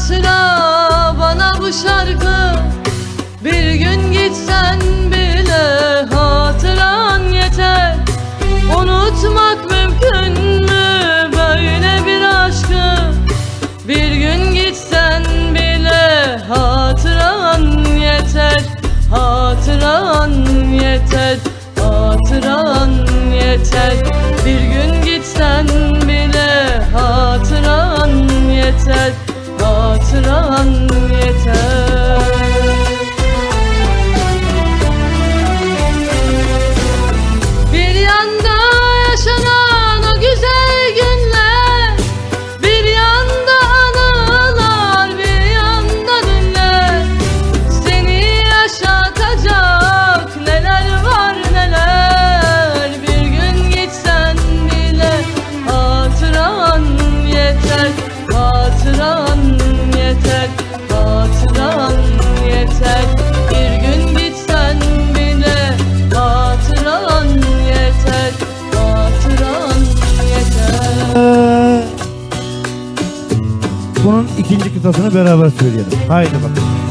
hatıra bana bu şarkı? Bir gün gitsen bile hatıran yeter. Unutmak mümkün mü böyle bir aşkı? Bir gün gitsen bile hatıran yeter. Hatıran yeter Hatıran yeter. Bir gün yeter Hatıran Bunun ikinci kıtasını beraber söyleyelim. Haydi bakalım.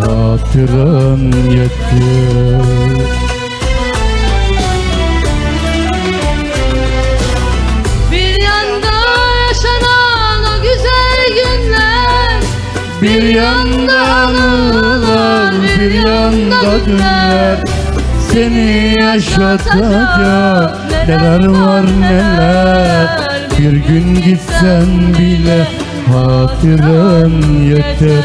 Hatıran yeter Bir yanda yaşanan o güzel günler Bir yanda anılar, bir yanda dünler Seni yaşatacak neler var neler? Bir gün gitsen bile hatıran yeter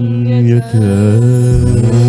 人。